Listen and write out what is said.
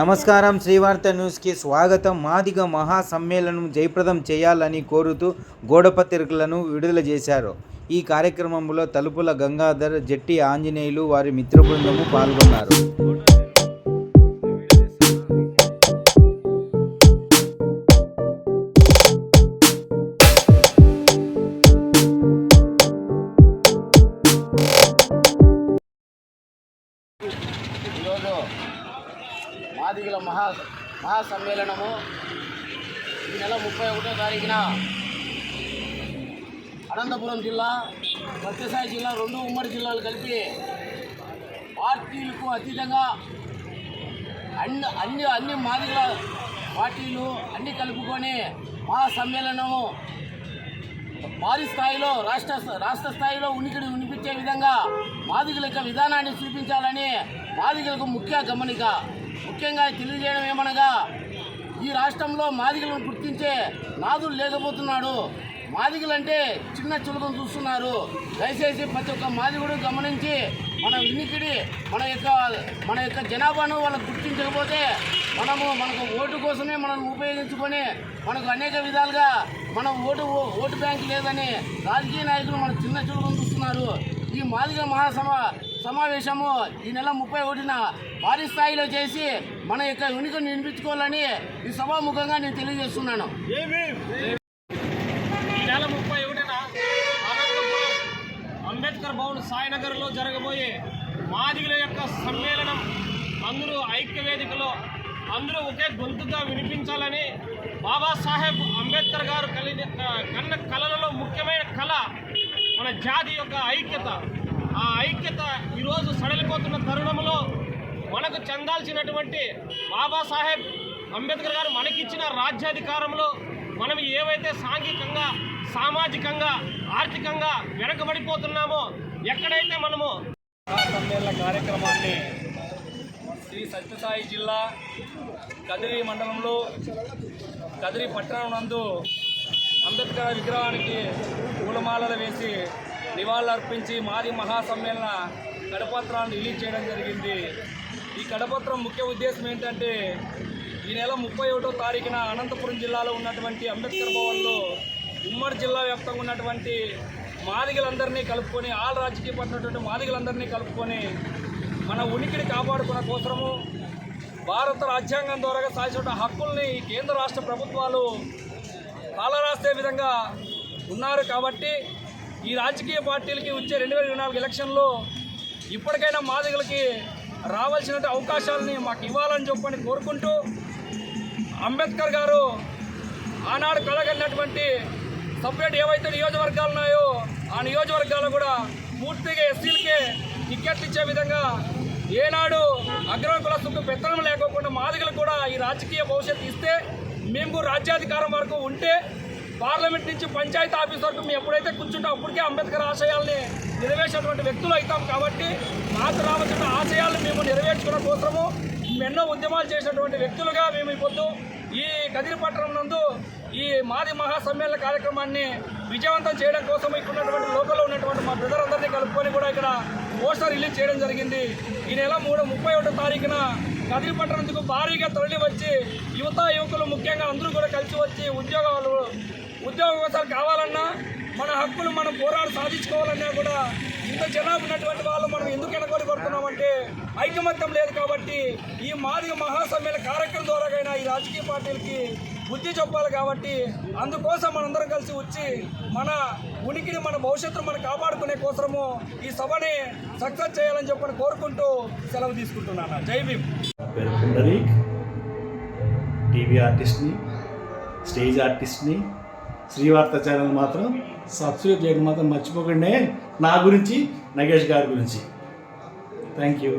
నమస్కారం శ్రీవార్త న్యూస్కి స్వాగతం. మాదిగ మహాసమ్మేళనం జయప్రదం చేయాలని కోరుతూ గోడపత్రికలను విడుదల చేశారు. ఈ కార్యక్రమంలో తలుపుల గంగాధర్ జట్టి ఆంజనేయులు వారి మిత్రబృందము పాల్గొన్నారు. మాదిగల మహా మహాసమ్మేళనము. ఈ నెల ముప్పై ఒకటో తారీఖున అనంతపురం జిల్లా సత్యసాయి జిల్లా రెండు ఉమ్మడి జిల్లాలు కలిపి పార్టీలకు అతీతంగా అన్ని అన్ని అన్ని మాదిగల పార్టీలు అన్ని కలుపుకొని మహాసమ్మేళనము భారీ స్థాయిలో రాష్ట్ర రాష్ట్ర స్థాయిలో ఉనికిని వినిపించే విధంగా మాదిగల యొక్క విధానాన్ని చూపించాలని మాదిగలకు ముఖ్య గమనిక. ముఖ్యంగా తెలియజేయడం ఏమనగా ఈ రాష్ట్రంలో మాదిగలను గుర్తించే నాదులు లేకపోతున్నాడు. మాదిగలంటే చిన్న చులకం చూస్తున్నారు. దయచేసి ప్రతి ఒక్క మాదిగుడు గమనించి మన వినికిడి మన యొక్క మన యొక్క జనాభాను వాళ్ళకు గుర్తించకపోతే మనము మనకు ఓటు కోసమే మనం ఉపయోగించుకొని మనకు అనేక విధాలుగా మనం ఓటు ఓటు బ్యాంక్ లేదని రాజకీయ నాయకులు మన చిన్న చులకం చూస్తున్నారు. ఈ మాదిగ మహాసభ సమావేశము ఈ నెల ముప్పై ఒకటిన భారీ స్థాయిలో చేసి మన యొక్క ఉనికిని నిర్మించుకోవాలని ఈ సభాముఖంగా నేను తెలియజేస్తున్నాను. ఈ నెల ముప్పై ఒకటిన అనంతపురం అంబేద్కర్ భవన్ సాయినగర్లో జరగబోయే మాదిగల యొక్క సమ్మేళనం అందరూ ఐక్య వేదికలో అందరూ ఒకే గొంతుగా వినిపించాలని బాబాసాహెబ్ అంబేద్కర్ గారు కలిగి కన్న జాతి యొక్క ఐక్యత. ఆ ఐక్యత ఈరోజు సడలిపోతున్న తరుణంలో మనకు చెందాల్సినటువంటి బాబాసాహెబ్ అంబేద్కర్ గారు మనకిచ్చిన రాజ్యాధికారంలో మనం ఏవైతే సాంఘికంగా సామాజికంగా ఆర్థికంగా వెనకబడిపోతున్నామో ఎక్కడైతే మనము సమ్మేళన కార్యక్రమాన్ని శ్రీ సత్యసాయి జిల్లా కదిరి మండలంలో కదిరి పట్టణం నందు అంబేద్కర్ విగ్రహానికి పూలమాలలు వేసి నివాళులర్పించి మాది మహాసమ్మేళన కడపత్రాన్ని రిలీజ్ చేయడం జరిగింది. ఈ కడపత్రం ముఖ్య ఉద్దేశం ఏంటంటే ఈ నెల ముప్పై ఒకటో తారీఖున అనంతపురం జిల్లాలో ఉన్నటువంటి అంబేద్కర్ భవన్లో ఉమ్మడి జిల్లా వ్యాప్తంగా ఉన్నటువంటి మాదిగలందరినీ కలుపుకొని ఆల్ రాజకీయ పడినటువంటి మాదిగలందరినీ కలుపుకొని మన ఉనికిని కాపాడుకున్న కోసము భారత రాజ్యాంగం ద్వారా సాధించిన హక్కుల్ని కేంద్ర రాష్ట్ర ప్రభుత్వాలు కాలరాసే విధంగా ఉన్నారు కాబట్టి ఈ రాజకీయ పార్టీలకి వచ్చే రెండు వేల ఇరవై నాలుగు ఎలక్షన్లో ఇప్పటికైనా మాదిగలకి రావాల్సిన అవకాశాలని మాకు ఇవ్వాలని చెప్పని కోరుకుంటూ అంబేద్కర్ గారు ఆనాడు కలగలిగినటువంటి సపరేట్ ఏవైతే నియోజకవర్గాలు ఉన్నాయో ఆ నియోజకవర్గాలు కూడా పూర్తిగా ఎస్సీలకే టికెట్లు ఇచ్చే విధంగా ఏనాడు అగ్రవ కులస్తులకు పెత్తనం లేకోకుండా మాదిగలు కూడా ఈ రాజకీయ భవిష్యత్తు ఇస్తే మేము రాజ్యాధికారం వరకు ఉంటే పార్లమెంట్ నుంచి పంచాయతీ ఆఫీస్ వరకు మేము ఎప్పుడైతే కూర్చుంటే అప్పటికే అంబేద్కర్ ఆశయాల్ని నెరవేర్చేటువంటి వ్యక్తులు అవుతాం కాబట్టి మాకు రావాల్సిన ఆశయాలను మేము నెరవేర్చుకున్న కోసము ఎన్నో ఉద్యమాలు చేసినటువంటి వ్యక్తులుగా మేము ఇప్పుడు ఈ కదిరిపట్టణం నందు ఈ మాది మహాసమ్మేళన కార్యక్రమాన్ని విజయవంతం చేయడం కోసం ఇక్కడ ఉన్నటువంటి లోకల్లో ఉన్నటువంటి మా బ్రదర్ అందరినీ కలుపుకొని కూడా ఇక్కడ పోస్టర్ రిలీజ్ చేయడం జరిగింది. ఈ నెల మూడు ముప్పై ఒకటో తారీఖున కదిరిపట్నందుకు భారీగా తరలి వచ్చి యువత యువకులు ముఖ్యంగా అందరూ కూడా కలిసి వచ్చి ఉద్యోగాలు ఉద్యోగ అవకాశాలు కావాలన్నా మన హక్కులు మనం పోరాడు సాధించుకోవాలన్నా కూడా ఇంత జనాభా ఉన్నటువంటి వాళ్ళు మనం ఎందుకు వెనకబడి కొడుతున్నామంటే ఐకమత్యం లేదు కాబట్టి ఈ మాదిగ మహాసమ్మేళన కార్యక్రమం ద్వారాగైనా ఈ రాజకీయ పార్టీలకి బుద్ధి చెప్పాలి కాబట్టి అందుకోసం మనందరం కలిసి వచ్చి మన ఉనికిని మన భవిష్యత్తును మనం కాపాడుకునే కోసము ఈ సభని సక్సెస్ చేయాలని చెప్పని కోరుకుంటూ సెలవు తీసుకుంటున్నాను. జై భీమ్. పేరు పుండరీక్. టీవీ ఆర్టిస్ట్ని స్టేజ్ ఆర్టిస్ట్ని శ్రీవార్త ఛానల్ మాత్రం సబ్స్క్రైబ్ చేయడం మాత్రం మర్చిపోకండి. నా గురించి నగేష్ గారి గురించి. Thank you